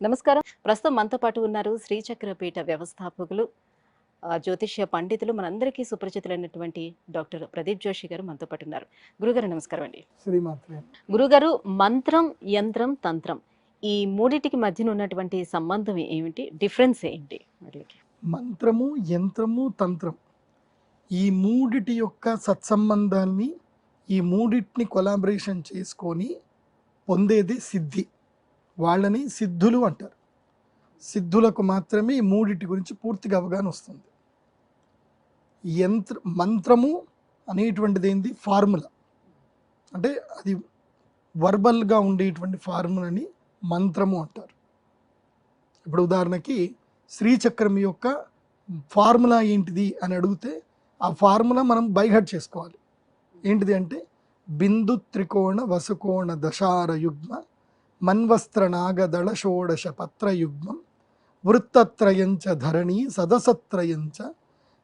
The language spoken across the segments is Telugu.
నమస్కారం. ప్రస్తుతం మనతో పాటు ఉన్నారు శ్రీచక్రపీఠ వ్యవస్థాపకులు జ్యోతిష్య పండితులు మనందరికీ సుపరిచితులైనటువంటి డాక్టర్ ప్రదీప్ జోషి గారు మనతో పాటు ఉన్నారు. గురుగారు నమస్కారం అండి. గురుగారు మంత్రం యంత్రం తంత్రం ఈ మూడిటికి మధ్యన ఉన్నటువంటి సంబంధం ఏమిటి? డిఫరెన్స్ ఏంటి మంత్రము యంత్రము తంత్రం ఈ మూడిటి యొక్క సత్సంబంధాల్ని ఈ మూడిటిని కొలాబరేషన్ చేసుకొని పొందేది సిద్ధి. వాళ్ళని సిద్ధులు అంటారు. సిద్ధులకు మాత్రమే ఈ మూడిటి గురించి పూర్తిగా అవగాహన వస్తుంది. యంత్ర మంత్రము అనేటువంటిది ఏంది? ఫార్ములా. అంటే అది వర్బల్గా ఉండేటువంటి ఫార్ములని మంత్రము అంటారు. ఇప్పుడు ఉదాహరణకి శ్రీచక్రం యొక్క ఫార్ములా ఏంటిది అని అడిగితే ఆ ఫార్ములా మనం బైహట్ చేసుకోవాలి. ఏంటిది అంటే బిందు త్రికోణ వసుకోణ దశార యుగ్మ మన్వస్త్ర నాగదళ షోడశ పత్రయుగ్మం వృత్తత్రయంచ ధరణి సదసత్రయంచ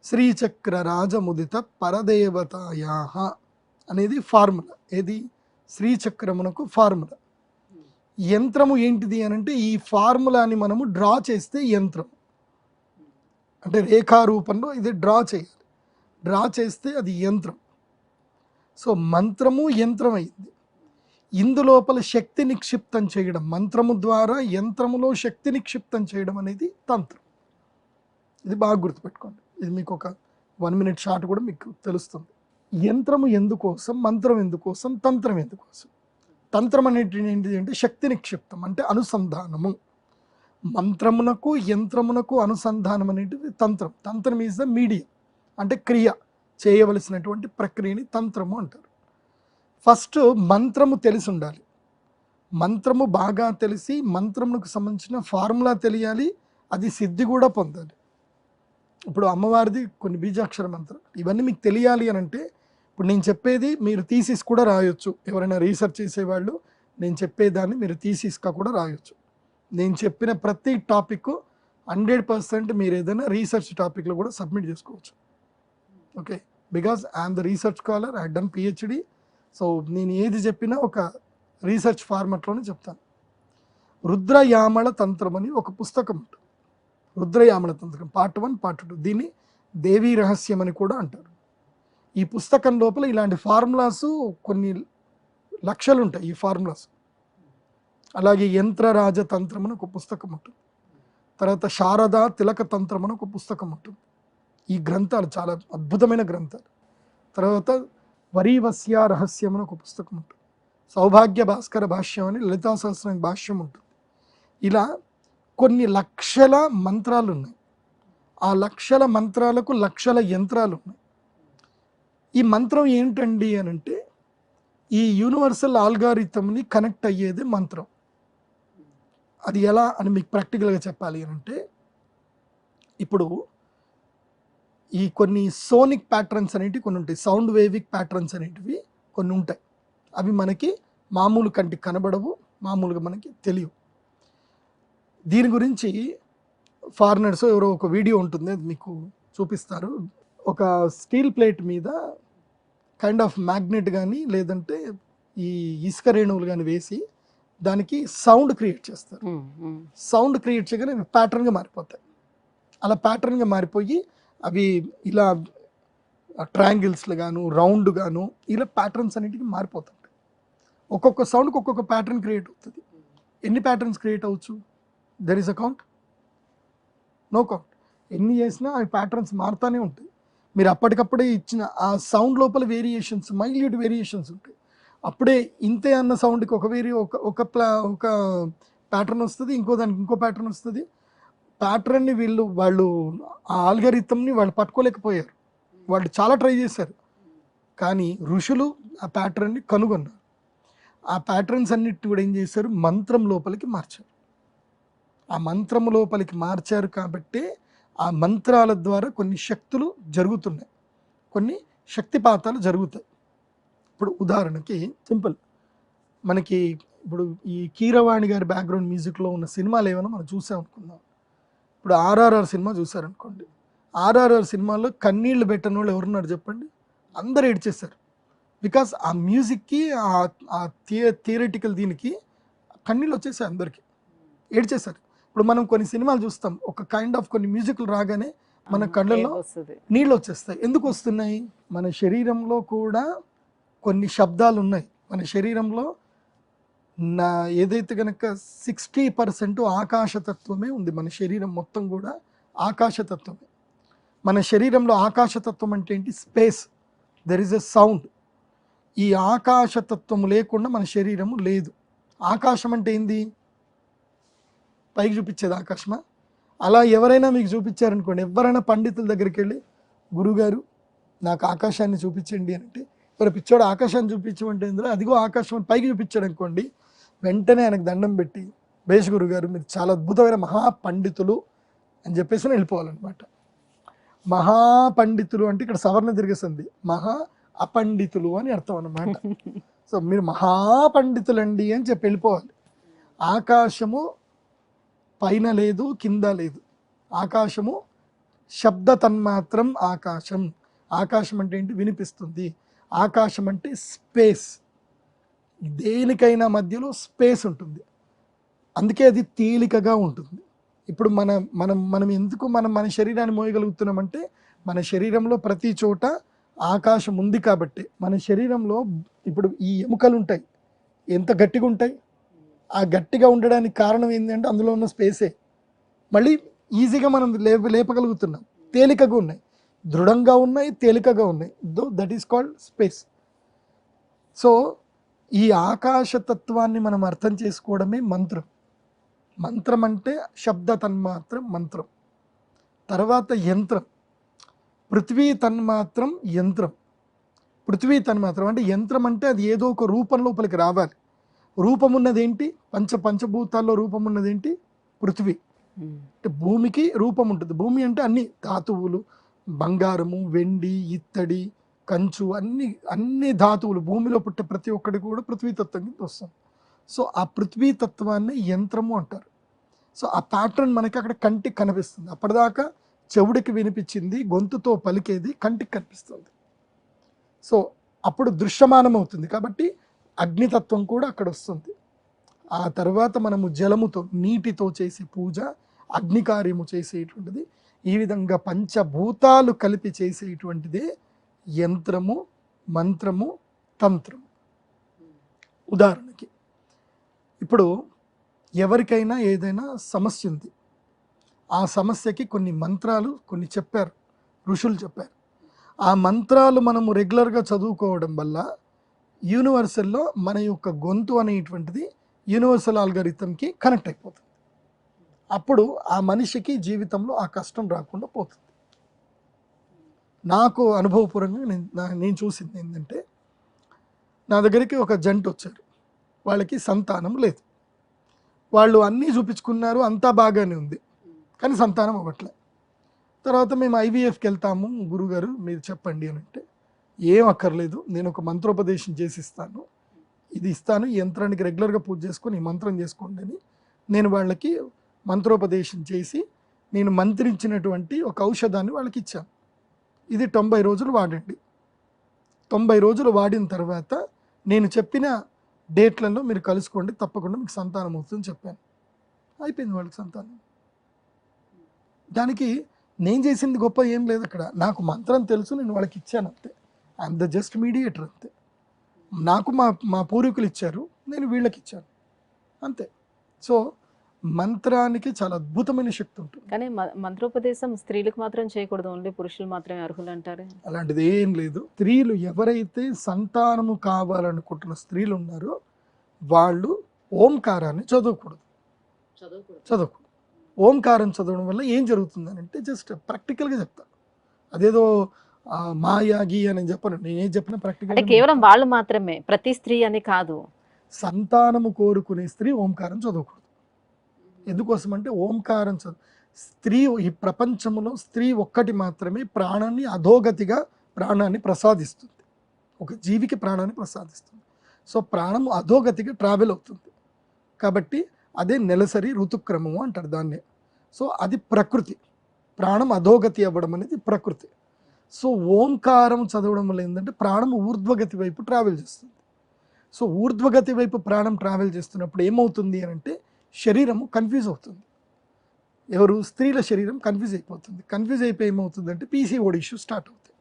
శ్రీచక్ర రాజముదిత పరదేవతాయా అనేది ఫార్ములా. ఏది? శ్రీచక్రమునకు ఫార్ములా. యంత్రము ఏంటిది అని అంటే ఈ ఫార్ములాని మనము డ్రా చేస్తే యంత్రం. అంటే రేఖారూపంలో ఇది డ్రా చేయాలి. డ్రా చేస్తే అది యంత్రం. సో మంత్రము యంత్రం అయింది ఇందులోపల శక్తి నిక్షిప్తం చేయడం మంత్రము ద్వారా యంత్రములో శక్తి నిక్షిప్తం చేయడం అనేది తంత్రం. ఇది బాగా గుర్తుపెట్టుకోండి. ఇది మీకు ఒక వన్ మినిట్ షాట్ కూడా మీకు తెలుస్తుంది. యంత్రము ఎందుకోసం మంత్రం ఎందుకోసం తంత్రం ఎందుకోసం? తంత్రం అనేది ఏంటిది అంటే శక్తి నిక్షిప్తం అంటే అనుసంధానము. మంత్రమునకు యంత్రమునకు అనుసంధానం అనేటిది తంత్రం. తంత్రం ఈజ్ ద మీడియం అంటే క్రియ చేయవలసినటువంటి ప్రక్రియని తంత్రము అంటారు. ఫస్ట్ మంత్రము తెలిసి ఉండాలి. మంత్రము బాగా తెలిసి మంత్రమునకు సంబంధించిన ఫార్ములా తెలియాలి. అది సిద్ధి కూడా పొందాలి. ఇప్పుడు అమ్మవారిది కొన్ని బీజాక్షర మంత్రం. ఇవన్నీ మీకు తెలియాలి అని అంటే ఇప్పుడు నేను చెప్పేది మీరు థీసిస్ కూడా రాయొచ్చు. ఎవరైనా రీసెర్చ్ చేసేవాళ్ళు నేను చెప్పేదాన్ని మీరు థీసిస్గా కూడా రాయొచ్చు. నేను చెప్పిన ప్రతి టాపిక్ హండ్రెడ్ పర్సెంట్ మీరు ఏదైనా రీసెర్చ్ టాపిక్లో కూడా సబ్మిట్ చేసుకోవచ్చు. Okay? Because I'm the research scholar I done PhD. So నేను ఏది చెప్పినా ఒక రీసెర్చ్ ఫార్మట్లోనే చెప్తాను. రుద్రయామళ తంత్రం అని ఒక పుస్తకం ఉంటుంది. రుద్రయామళ తంత్రం పార్ట్ వన్ పార్ట్ టూ. దీన్ని దేవీ రహస్యం అని కూడా అంటారు. ఈ పుస్తకం లోపల ఇలాంటి ఫార్ములాస్ కొన్ని లక్షలు ఉంటాయి ఈ ఫార్ములాస్. అలాగే యంత్రరాజ తంత్రం అని ఒక పుస్తకం ఉంటుంది. తర్వాత శారదా తిలక తంత్రం అని ఒక పుస్తకం ఉంటుంది. ఈ గ్రంథాలు చాలా అద్భుతమైన గ్రంథాలు. తర్వాత వరీవస్య రహస్యం అని ఒక పుస్తకం ఉంటుంది సౌభాగ్య భాస్కర భాష్యం అని లలితా సహస్రం భాష్యం ఉంటుంది. ఇలా కొన్ని లక్షల మంత్రాలు ఉన్నాయి ఆ లక్షల మంత్రాలకు లక్షల యంత్రాలు ఉన్నాయి ఈ మంత్రం ఏంటండి అని అంటే ఈ యూనివర్సల్ ఆల్గారిథమ్ని కనెక్ట్ అయ్యేది మంత్రం. అది ఎలా అని మీకు ప్రాక్టికల్గా చెప్పాలి అని అంటే ఇప్పుడు ఈ కొన్ని సోనిక్ ప్యాటర్న్స్ అనేటివి కొన్ని ఉంటాయి. సౌండ్ వేవిక్ ప్యాటర్న్స్ అనేటివి కొన్ని ఉంటాయి. అవి మనకి మామూలు కంటికి కనబడవు మామూలుగా మనకి తెలియవు. దీని గురించి ఫారినర్స్ ఎవరో ఒక వీడియో ఉంటుంది అది మీకు చూపిస్తారు. ఒక స్టీల్ ప్లేట్ మీద కైండ్ ఆఫ్ మ్యాగ్నెట్ కానీ లేదంటే ఈ ఇసుక రేణువులు కానీ వేసి దానికి సౌండ్ క్రియేట్ చేస్తారు. సౌండ్ క్రియేట్ చేయగానే ప్యాటర్న్గా మారిపోతాయి. అలా ప్యాటర్న్గా మారిపోయి అవి ఇలా ట్రయాంగిల్స్లు గాను రౌండ్ గాను ఇలా ప్యాటర్న్స్ అన్నిటికీ మారిపోతుంటాయి. ఒక్కొక్క సౌండ్కి ఒక్కొక్క ప్యాటర్న్ క్రియేట్ అవుతుంది. ఎన్ని ప్యాటర్న్స్ క్రియేట్ అవ్వచ్చు? There is a no count ఎన్ని చేసినా అవి ప్యాటర్న్స్ మారుతూనే ఉంటాయి. మీరు అప్పటికప్పుడే ఇచ్చిన ఆ సౌండ్ లోపల వేరియేషన్స్ మైల్యూట్ వేరియేషన్స్ ఉంటాయి. అప్పుడే ఇంతే అన్న సౌండ్కి ఒక వేరి ఒక ఒక ప్లా ఒక ప్యాటర్న్ వస్తుంది ఇంకో దానికి ఇంకో ప్యాటర్న్ వస్తుంది. ప్యాటర్న్ని వీళ్ళు వాళ్ళు ఆ ఆల్గరిథంని వాళ్ళు పట్టుకోలేకపోయారు. వాళ్ళు చాలా ట్రై చేశారు. కానీ ఋషులు ఆ ప్యాటర్న్ని కనుగొన్నారు. ఆ ప్యాటర్న్స్ అన్నిటి కూడా ఏం చేశారు? మంత్రం లోపలికి మార్చారు. ఆ మంత్రం లోపలికి మార్చారు కాబట్టి ఆ మంత్రాల ద్వారా కొన్ని శక్తులు జరుగుతున్నాయి. కొన్ని శక్తిపాతాలు జరుగుతాయి. ఇప్పుడు ఉదాహరణకి సింపుల్. మనకి ఇప్పుడు ఈ కీరవాణి గారి బ్యాక్గ్రౌండ్ మ్యూజిక్లో ఉన్న సినిమాలు ఏమైనా మనం చూసాం అనుకుందాం ఇప్పుడు ఆర్ఆర్ఆర్ సినిమా చూసారనుకోండి ఆర్ఆర్ఆర్ సినిమాలో కన్నీళ్ళు పెట్టని వాళ్ళు ఎవరున్నారు చెప్పండి? అందరూ ఏడ్చేశారు. బికాస్ ఆ మ్యూజిక్కి ఆ థియే థియరటికల్ దీనికి కన్నీళ్ళు వచ్చేసాయి అందరికీ. ఏడ్చేశారు. ఇప్పుడు మనం కొన్ని సినిమాలు చూస్తాం. ఒక కైండ్ ఆఫ్ కొన్ని మ్యూజిక్లు రాగానే మన కళ్ళల్లో నీళ్ళు వచ్చేస్తాయి. ఎందుకు వస్తున్నాయి? మన శరీరంలో కూడా కొన్ని శబ్దాలు ఉన్నాయి. మన శరీరంలో నా ఏదైతే కనుక సిక్స్టీ పర్సెంట్ ఆకాశతత్వమే ఉంది మన శరీరం మొత్తం కూడా ఆకాశతత్వమే. మన శరీరంలో ఆకాశతత్వం అంటే ఏంటి? Space. There is a sound ఈ ఆకాశతత్వం లేకుండా మన శరీరము లేదు. ఆకాశం అంటే ఏంది? పైకి చూపించేది ఆకాశమా? అలా ఎవరైనా మీకు చూపించారనుకోండి ఎవరైనా పండితుల దగ్గరికి వెళ్ళి గురుగారు నాకు ఆకాశాన్ని చూపించండి అని అంటే మరి పిచ్చోడు ఆకాశాన్ని చూపించమంటే ఇందులో అదిగో ఆకాశం పైకి చూపించాడు అనుకోండి వెంటనే ఆయనకు దండం పెట్టి బేష్ గురుగారు మీరు చాలా అద్భుతమైన మహాపండితులు అని చెప్పేసి వెళ్ళిపోవాలన్నమాట. మహాపండితులు అంటే ఇక్కడ సవర్ణ తిరిగేసింది. మహా అపండితులు అని అర్థం అన్నమాట. సో మీరు మహాపండితులండి అని చెప్పి వెళ్ళిపోవాలి. ఆకాశము పైన లేదు కింద లేదు. ఆకాశము శబ్ద తన్మాత్రం ఆకాశం. ఆకాశం అంటే ఏంటి? వినిపిస్తుంది. ఆకాశం అంటే స్పేస్. దేనికైనా మధ్యలో స్పేస్ ఉంటుంది. అందుకే అది తేలికగా ఉంటుంది. ఇప్పుడు మన మనం మనం ఎందుకు మనం మన శరీరాన్ని మోయగలుగుతున్నామంటే మన శరీరంలో ప్రతి చోట ఆకాశం ఉంది కాబట్టి మన శరీరంలో ఇప్పుడు ఈ ఎముకలు ఉంటాయి ఎంత గట్టిగా ఉంటాయి ఆ గట్టిగా ఉండడానికి కారణం ఏంటంటే అందులో ఉన్న స్పేసే. మళ్ళీ ఈజీగా మనం లేప లేపగలుగుతున్నాం. తేలికగా ఉన్నాయి. దృఢంగా ఉన్నాయి తేలికగా ఉన్నాయి. Though that is called space. So ఈ ఆకాశతత్వాన్ని మనం అర్థం చేసుకోవడమే మంత్రం. మంత్రం అంటే శబ్ద తన్మాత్రం మంత్రం. తర్వాత యంత్రం. పృథ్వీ తన్మాత్రం యంత్రం. పృథ్వీ తన్మాత్రం అంటే యంత్రం అంటే అది ఏదో ఒక రూపం లోపలికి రావాలి. రూపం ఉన్నదేంటి? పంచ పంచభూతాల్లో రూపం ఉన్నదేంటి? పృథ్వీ. అంటే భూమికి రూపం ఉంటుంది. భూమి అంటే అన్ని ధాతువులు బంగారము వెండి ఇత్తడి కంచు అన్ని అన్ని ధాతువులు భూమిలో పుట్టే ప్రతి ఒక్కటి కూడా పృథ్వీతత్వం కింద వస్తుంది సో ఆ పృథ్వీతత్వాన్ని యంత్రము అంటారు. సో ఆ ప్యాటర్న్ మనకి అక్కడ కంటికి కనిపిస్తుంది. అప్పటిదాకా చెవుడికి వినిపించింది గొంతుతో పలికేది కంటికి కనిపిస్తుంది. సో అప్పుడు దృశ్యమానం అవుతుంది కాబట్టి అగ్నితత్వం కూడా అక్కడ వస్తుంది. ఆ తర్వాత మనము జలముతో నీటితో చేసే పూజ అగ్ని కార్యము చేసేటువంటిది ఈ విధంగా పంచభూతాలు కలిపి చేసేటువంటిదే యంత్రము మంత్రము తంత్రము. ఉదాహరణకి ఇప్పుడు ఎవరికైనా ఏదైనా సమస్య ఉంది. ఆ సమస్యకి కొన్ని మంత్రాలు కొన్ని చెప్పారు ఋషులు చెప్పారు. ఆ మంత్రాలు మనము రెగ్యులర్గా చదువుకోవడం వల్ల యూనివర్సల్లో మన యొక్క గొంతు అనేటువంటిది యూనివర్సల్ ఆల్గరిథంకి కనెక్ట్ అయిపోతుంది. అప్పుడు ఆ మనిషికి జీవితంలో ఆ కష్టం రాకుండా పోతుంది. నాకు అనుభవపూర్వంగా నేను నేను చూసింది ఏంటంటే నా దగ్గరికి ఒక జంట వచ్చారు. వాళ్ళకి సంతానం లేదు. వాళ్ళు అన్నీ చూపించుకున్నారు అంతా బాగానే ఉంది. కానీ సంతానం అవ్వట్లే. తర్వాత మేము ఐవీఎఫ్కి వెళ్తాము గురుగారు మీరు చెప్పండి అని అంటే ఏం అక్కర్లేదు నేను ఒక మంత్రోపదేశం చేసి ఇస్తాను ఇది ఇస్తాను ఈ యంత్రానికి రెగ్యులర్గా పూజ చేసుకొని ఈ మంత్రం చేసుకోండి అని నేను వాళ్ళకి మంత్రోపదేశం చేసి నేను మంత్రించినటువంటి ఒక ఔషధాన్ని వాళ్ళకి ఇచ్చాను. ఇది తొంభై రోజులు వాడండి. తొంభై రోజులు వాడిన తర్వాత నేను చెప్పిన డేట్లలో మీరు కలుసుకోండి తప్పకుండా మీకు సంతానం అవుతుందని చెప్పాను. అయిపోయింది వాళ్ళకి సంతానం. దానికి నేను చేసింది గొప్ప ఏం లేదు అక్కడ. నాకు మంత్రం తెలుసు నేను వాళ్ళకి ఇచ్చాను అంతే. ఐఎమ్ ద జస్ట్ మీడియేటర్ అంతే. నాకు మా మా పూర్వీకులు ఇచ్చారు నేను వీళ్ళకి ఇచ్చాను అంతే. సో మంత్రానికి చాలా అద్భుతమైన శక్తి ఉంటుంది. కానీ మంత్రోపదేశం స్త్రీలకు మాత్రం చేయకూడదు. ఓన్లీ పురుషులు మాత్రమే అర్హులు అంటారు అలాంటిది ఏం లేదు. స్త్రీలు ఎవరైతే సంతానము కావాలనుకుంటున్న స్త్రీలు ఉన్నారో వాళ్ళు ఓంకారాన్ని చదవకూడదు. చదవకూడదు. ఓంకారం చదవడం వల్ల ఏం జరుగుతుంది అని అంటే జస్ట్ ప్రాక్టికల్గా చెప్తా. అదేదో ఆ, మాయా గీ అని చెప్పను. నేనేం చెప్పినా ప్రాక్టికల్ కేవలం వాళ్ళు మాత్రమే. ప్రతి స్త్రీ అని కాదు. సంతానము కోరుకునే స్త్రీ ఓంకారం చదవకూడదు. ఎందుకోసం అంటే ఓంకారం స్త్రీ ఈ ప్రపంచంలో స్త్రీ ఒక్కటి మాత్రమే ప్రాణాన్ని అధోగతిగా ప్రాణాన్ని ప్రసాదిస్తుంది. ఒక జీవికి ప్రాణాన్ని ప్రసాదిస్తుంది. సో ప్రాణం అధోగతిగా ట్రావెల్ అవుతుంది. కాబట్టి అదే నెలసరి ఋతుక్రమము అంటారు దాన్నే. సో అది ప్రకృతి. ప్రాణం అధోగతి అవ్వడం అనేది ప్రకృతి. సో ఓంకారం చదవడం వల్ల ఏంటంటే ప్రాణం ఊర్ధ్వగతి వైపు ట్రావెల్ చేస్తుంది. సో ఊర్ధ్వగతి వైపు ప్రాణం ట్రావెల్ చేస్తున్నప్పుడు ఏమవుతుంది అని అంటే శరీరము కన్ఫ్యూజ్ అవుతుంది. ఎవరు? స్త్రీల శరీరం కన్ఫ్యూజ్ అయిపోతుంది. కన్ఫ్యూజ్ అయిపోయి ఏమవుతుందంటే పీసీఓడి ఇష్యూ స్టార్ట్ అవుతాయి.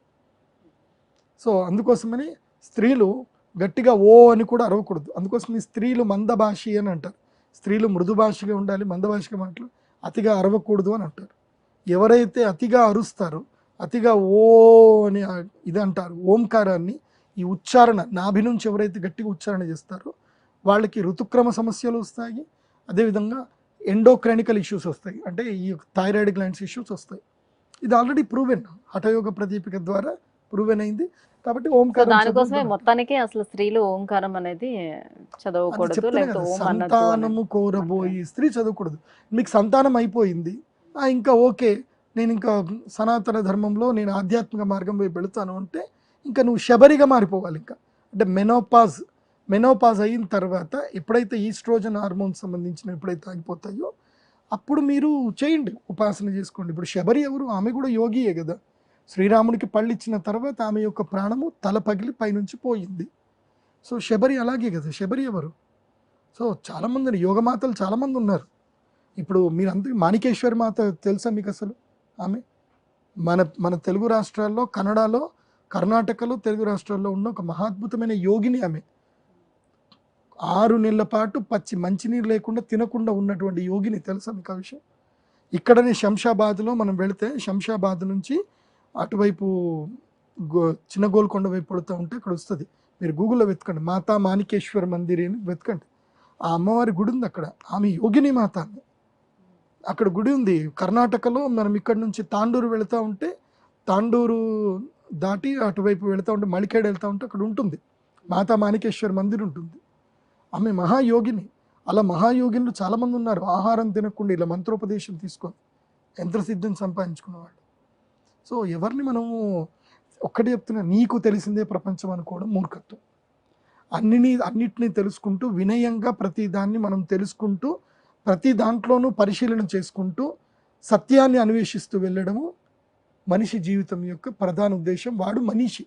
సో అందుకోసమని స్త్రీలు గట్టిగా ఓ అని కూడా అరవకూడదు. అందుకోసమని స్త్రీలు మందభాషి అని అంటారు. స్త్రీలు మృదుభాషగా ఉండాలి మందభాషగా మాటలు అతిగా అరవకూడదు అని అంటారు. ఎవరైతే అతిగా అరుస్తారో అతిగా ఓ అని ఇది అంటారు ఓంకారాన్ని ఈ ఉచ్చారణ నాభి నుంచి ఎవరైతే గట్టిగా ఉచ్చారణ చేస్తారో వాళ్ళకి ఋతుక్రమ సమస్యలు వస్తాయి అదేవిధంగా ఎండోక్రైనికల్ ఇష్యూస్ వస్తాయి. అంటే ఈ థైరాయిడ్ గ్లాండ్స్ ఇష్యూస్ వస్తాయి. ఇది ఆల్రెడీ ప్రూవెన్ హఠయోగ ప్రదీపిక ద్వారా ప్రూవెన్ అయింది. కాబట్టి ఓంకారం దానికోసమే. మొత్తానికి అసలు స్త్రీలు ఓంకారం అనేది చదవకూడదు. సంతానము కోరబోయి స్త్రీ చదవకూడదు. మీకు సంతానం అయిపోయింది. ఇంకా ఓకే నేను ఇంకా సనాతన ధర్మంలో నేను ఆధ్యాత్మిక మార్గం వైపు వెళుతాను అంటే ఇంకా నువ్వు శబరిగా మారిపోవాలి ఇంకా. అంటే మెనోపాజ్ మెనోపాజ్ అయిన తర్వాత ఎప్పుడైతే ఈస్ట్రోజన్ హార్మోన్స్ సంబంధించిన ఎప్పుడైతే ఆగిపోతాయో అప్పుడు మీరు చేయండి ఉపాసన చేసుకోండి. ఇప్పుడు శబరి ఎవరు? ఆమె కూడా యోగియే కదా. శ్రీరాముడికి పళ్ళు ఇచ్చిన తర్వాత ఆమె యొక్క ప్రాణము తల పగిలి పైనుంచి పోయింది. సో శబరి అలాగే కదా. శబరి ఎవరు? సో చాలామంది యోగమాతలు చాలామంది ఉన్నారు. ఇప్పుడు మీరు అంతే మాణికేశ్వరి మాత తెలుసా మీకు అసలు ఆమె? మన మన తెలుగు రాష్ట్రాల్లో కన్నడలో కర్ణాటకలో తెలుగు రాష్ట్రాల్లో ఉన్న ఒక మహాద్భుతమైన యోగిని ఆమె. ఆరు నెలల పాటు పచ్చి మంచినీరు లేకుండా తినకుండా ఉన్నటువంటి యోగిని తెలుసా మీకు ఆ విషయం? ఇక్కడనే శంషాబాద్లో మనం వెళితే శంషాబాద్ నుంచి అటువైపు గో చిన్న గోల్కొండ వైపు పడుతూ ఉంటే అక్కడ వస్తుంది. మీరు గూగుల్లో వెతకండి. మాతా మాణికేశ్వర మందిర్ అని వెతకండి. ఆ అమ్మవారి గుడి ఉంది అక్కడ. ఆమె యోగిని మాత అని అక్కడ గుడి ఉంది. కర్ణాటకలో మనం ఇక్కడ నుంచి తాండూరు వెళుతూ ఉంటే తాండూరు దాటి అటువైపు వెళుతూ ఉంటే మళికేడు వెళ్తూ ఉంటే అక్కడ ఉంటుంది. మాతా మాణికేశ్వర మందిర్ ఉంటుంది. ఆమె మహాయోగిని. అలా మహాయోగినులు చాలామంది ఉన్నారు. ఆహారం తినకుండా ఇలా మంత్రోపదేశం తీసుకొని యంత్రసిద్ధిని సంపాదించుకున్నవాళ్ళు. సో ఎవరిని మనము ఒక్కటి చెప్తున్నా నీకు తెలిసిందే ప్రపంచం అనుకోవడం మూర్ఖత్వం. అన్నిని అన్నిటినీ తెలుసుకుంటూ వినయంగా ప్రతి దాన్ని మనం తెలుసుకుంటూ ప్రతి దాంట్లోనూ పరిశీలన చేసుకుంటూ సత్యాన్ని అన్వేషిస్తూ వెళ్ళడము మనిషి జీవితం యొక్క ప్రధాన ఉద్దేశం. వాడు మనిషి.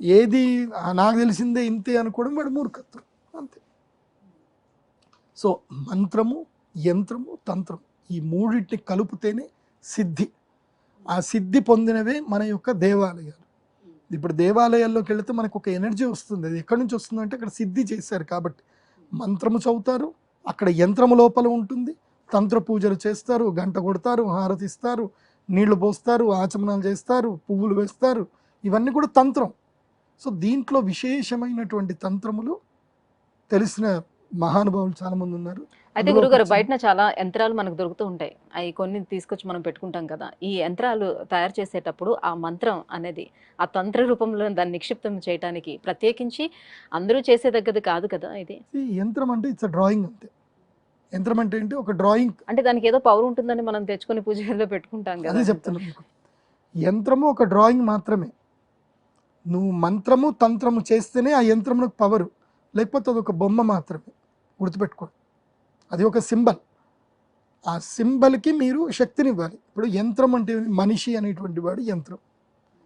ఏది నాకు తెలిసిందే ఇంతే అనుకోవడం వాడు మూర్ఖత్వం. అంతే. సో మంత్రము యంత్రము తంత్రం ఈ మూడింటిని కలుపుతేనే సిద్ధి. ఆ సిద్ధి పొందినవే మన యొక్క దేవాలయాలు. ఇప్పుడు దేవాలయాల్లోకి వెళితే మనకు ఒక ఎనర్జీ వస్తుంది. అది ఎక్కడి నుంచి వస్తుంది అంటే అక్కడ సిద్ధి చేశారు కాబట్టి. మంత్రము చదువుతారు అక్కడ యంత్రము లోపల ఉంటుంది తంత్ర పూజలు చేస్తారు గంట కొడతారు హారతిస్తారు నీళ్ళు పోస్తారు ఆచమనాలు చేస్తారు పువ్వులు వేస్తారు. ఇవన్నీ కూడా తంత్రం. సో దీంట్లో విశేషమైనటువంటి తంత్రములు తెలిసిన మహానుభావులు చాలామంది ఉన్నారు. అయితే గురుగారు బయటన చాలా యంత్రాలు మనకు దొరుకుతూ ఉంటాయి. అవి కొన్ని తీసుకొచ్చి మనం పెట్టుకుంటాం కదా. ఈ యంత్రాలు తయారు చేసేటప్పుడు ఆ మంత్రం అనేది ఆ తంత్ర రూపంలో దాన్ని నిక్షిప్తం చేయడానికి ప్రత్యేకించి అందరూ చేసే దగ్గర కాదు కదా ఇది? యంత్రం అంటే ఇట్స్ డ్రాయింగ్ అంతే. యంత్రం అంటే ఏంటి? ఒక డ్రాయింగ్. అంటే దానికి ఏదో పవర్ ఉంటుందని మనం తెచ్చుకొని పూజ గదిలో పెట్టుకుంటాం కదా. చెప్తున్నాను యంత్రము ఒక డ్రాయింగ్ మాత్రమే. నువ్వు మంత్రము తంత్రము చేస్తేనే ఆ యంత్రమునకు పవరు. లేకపోతే అది ఒక బొమ్మ మాత్రమే. గుర్తుపెట్టుకోండి. అది ఒక సింబల్. ఆ సింబల్కి మీరు శక్తిని ఇవ్వాలి ఇప్పుడు యంత్రం అంటే మనిషి అనేటువంటి వాడు యంత్రం.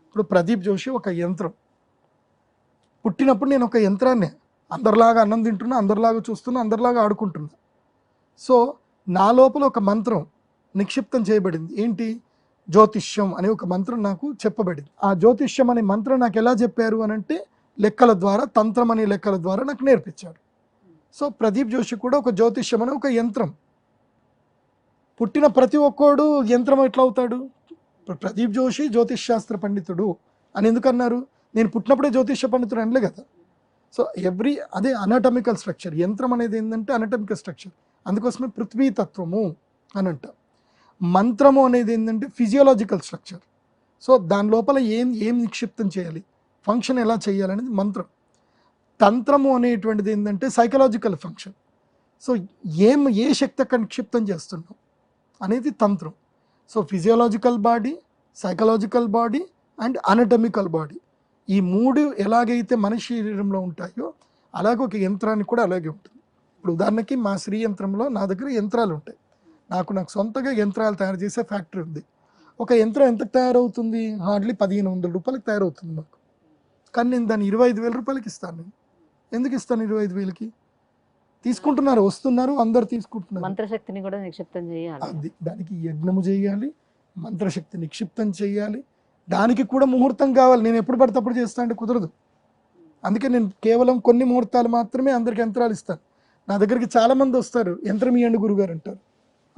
ఇప్పుడు ప్రదీప్ జోషి ఒక యంత్రం. పుట్టినప్పుడు నేను ఒక యంత్రాన్నే. అందరిలాగా అన్నం తింటున్నా అందరిలాగా చూస్తున్నా అందరిలాగా ఆడుకుంటున్నా. సో నా లోపల ఒక మంత్రం నిక్షిప్తం చేయబడింది. ఏంటి? జ్యోతిష్యం అనే ఒక మంత్రం నాకు చెప్పబడింది. ఆ జ్యోతిష్యం అనే మంత్రం నాకు ఎలా చెప్పారు అని అంటే లెక్కల ద్వారా తంత్రం అనే లెక్కల ద్వారా నాకు నేర్పించాడు. సో ప్రదీప్ జోషి కూడా ఒక జ్యోతిష్యం అనే ఒక యంత్రం. పుట్టిన ప్రతి ఒక్కడు యంత్రం ఎట్లా అవుతాడు ప్రదీప్ జోషి జ్యోతిష్ శాస్త్ర పండితుడు అని ఎందుకన్నారు? నేను పుట్టినప్పుడే జ్యోతిష పండితుడు అనలే కదా. సో ఎవ్రీ అదే అనాటమికల్ స్ట్రక్చర్ యంత్రం అనేది ఏంటంటే అనాటమికల్ స్ట్రక్చర్ అందుకోసమే పృథ్వీ తత్వము అని అంట మంత్రము అనేది ఏంటంటే ఫిజియోలాజికల్ స్ట్రక్చర్ సో దాని లోపల ఏం ఏం నిక్షిప్తం చేయాలి? ఫంక్షన్ ఎలా చేయాలనేది మంత్రం. తంత్రము అనేటువంటిది ఏంటంటే సైకలాజికల్ ఫంక్షన్ సో ఏం ఏ శక్తి అక్కడ నిక్షిప్తం చేస్తున్నాం అనేది తంత్రం. So physiological body psychological body and anatomical body ఈ మూడు ఎలాగైతే మన శరీరంలో ఉంటాయో అలాగే ఒక యంత్రానికి కూడా అలాగే ఉంటుంది. ఇప్పుడు ఉదాహరణకి మా శ్రీ యంత్రంలో నా దగ్గర యంత్రాలు ఉంటాయి. నాకు నాకు సొంతగా యంత్రాలు తయారు చేసే ఫ్యాక్టరీ ఉంది. ఒక యంత్రం ఎంతకు తయారవుతుంది? హార్డ్లీ పదిహేను వందల రూపాయలకు తయారవుతుంది మాకు. కానీ నేను దాన్ని ఇరవై ఐదు వేల రూపాయలకి ఇస్తాను నేను. ఎందుకు ఇస్తాను ఇరవై ఐదు వేలకి? తీసుకుంటున్నారు వస్తున్నారు అందరు తీసుకుంటున్నారు. మంత్రశక్తిని కూడా నిక్షిప్తం చేయాలి. అది దానికి యజ్ఞము చేయాలి మంత్రశక్తి నిక్షిప్తం చేయాలి. దానికి కూడా ముహూర్తం కావాలి. నేను ఎప్పుడు పడితే అప్పుడు చేస్తా అంటే కుదరదు. అందుకే నేను కేవలం కొన్ని ముహూర్తాలు మాత్రమే అందరికి యంత్రాలు ఇస్తాను. నా దగ్గరికి చాలా మంది వస్తారు. యంత్రం ఇవ్వండి గురుగారు అంటారు.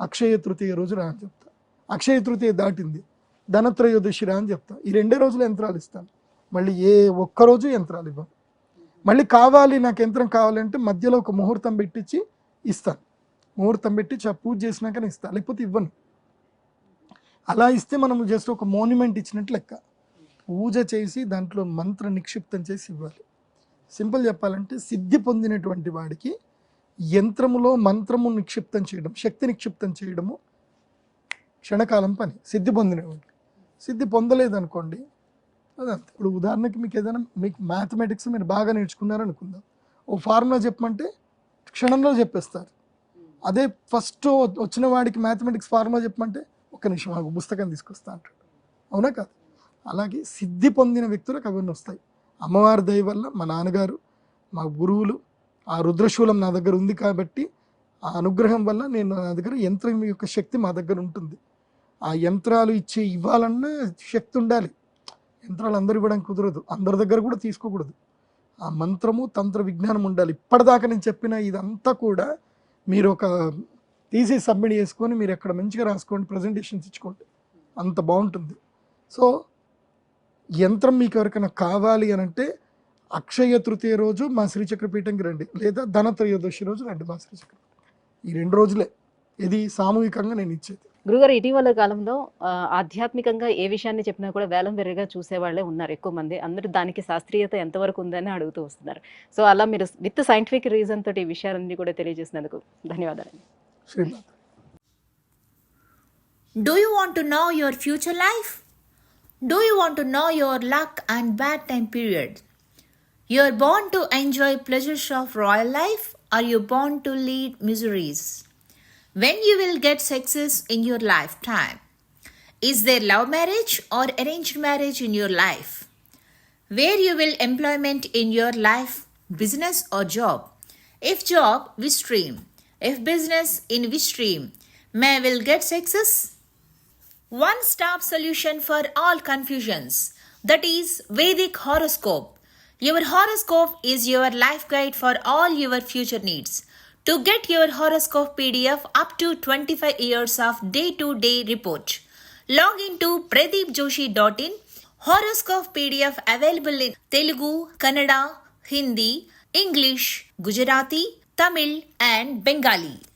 అక్షయ తృతీయ రోజు రా అని చెప్తా. అక్షయ తృతీయ దాటింది. ధనత్రయోదశి రా అని చెప్తా. ఈ రెండే రోజులు యంత్రాలు ఇస్తాను. మళ్ళీ ఏ ఒక్క రోజు యంత్రాలు ఇవ్వం మళ్ళీ కావాలి నాకు యంత్రం కావాలంటే మధ్యలో ఒక ముహూర్తం పెట్టించి ఇస్తాను. ముహూర్తం పెట్టి ఆ పూజ చేసినాకనే ఇస్తాను లేకపోతే ఇవ్వను. అలా ఇస్తే మనం జస్ట్ ఒక మోన్యుమెంట్ ఇచ్చినట్టు లెక్క. పూజ చేసి దాంట్లో మంత్ర నిక్షిప్తం చేసి ఇవ్వాలి. సింపుల్ చెప్పాలంటే సిద్ధి పొందినటువంటి వాడికి యంత్రములో మంత్రము నిక్షిప్తం చేయడం శక్తి నిక్షిప్తం చేయడము క్షణకాలం పని. సిద్ధి పొందినవాడికి సిద్ధి పొందలేదనుకోండి ఇప్పుడు ఉదాహరణకి మీకు ఏదైనా మీకు మ్యాథమెటిక్స్ మీరు బాగా నేర్చుకున్నారనుకుందాం. ఓ ఫార్ములా చెప్పమంటే క్షణంలో చెప్పేస్తారు. అదే ఫస్ట్ వచ్చిన వాడికి మ్యాథమెటిక్స్ ఫార్ములా చెప్పమంటే ఒక నిమిషం ఆగు పుస్తకం తీసుకొస్తా అంటాడు. అవునా కాదు? అలాగే సిద్ధి పొందిన వ్యక్తులకు అవన్నీ వస్తాయి. అమ్మవారి దయ వల్ల మా నాన్నగారు మా గురువులు ఆ రుద్రశూలం నా దగ్గర ఉంది కాబట్టి ఆ అనుగ్రహం వల్ల నేను నా దగ్గర యంత్రం యొక్క శక్తి మా దగ్గర ఉంటుంది. ఆ యంత్రాలు ఇచ్చే ఇవ్వాలన్నా శక్తి ఉండాలి. యంత్రాలు అందరు ఇవ్వడానికి కుదరదు. అందరి దగ్గర కూడా తీసుకోకూడదు. ఆ మంత్రము తంత్ర విజ్ఞానం ఉండాలి. ఇప్పటిదాకా నేను చెప్పిన ఇదంతా కూడా మీరు ఒక తీసి సబ్మిట్ చేసుకొని మీరు ఎక్కడ మంచిగా రాసుకోండి ప్రజెంటేషన్స్ ఇచ్చుకోండి. అంత బాగుంటుంది. సో యంత్రం మీకు ఎవరికైనా కావాలి అని అంటే అక్షయ తృతీయ రోజు మా శ్రీచక్రపీఠంకి రండి. లేదా ధనత్రయోదశి రోజు రండి మా శ్రీచక్రపీఠం ఈ రెండు రోజులే. ఇది సామూహికంగా నేను ఇచ్చేది. గురుగారు ఇటీవల కాలంలో ఆధ్యాత్మికంగా ఏ విషయాన్ని చెప్పినా కూడా వేలం వెర్రిగా చూసేవాళ్ళే ఉన్నారు ఎక్కువ మంది. అందరూ దానికి శాస్త్రీయత ఎంతవరకు ఉందని అడుగుతూ వస్తున్నారు. సో అలా మీరు విత్ సైంటిఫిక్ రీజన్ తోటి ఈ విషయాలన్నీ కూడా తెలియజేసినందుకు ధన్యవాదాలు do you want know your future life do you want know your luck and bad time period you are bound to enjoy pleasures of royal life are you bound to lead miseries When you will get success in your lifetime? Is there love marriage or arranged marriage in your life? Where you will employment in your life, business or job? If job, which stream? If business, in which stream? May will get success? One stop solution for all confusions. That is Vedic horoscope. Your horoscope is your life guide for all your future needs. To get your horoscope PDF up to 25 years of day to day report, log into pradeepjoshi.in. Horoscope PDF available in Telugu, Kannada, Hindi, English, Gujarati, Tamil, and Bengali.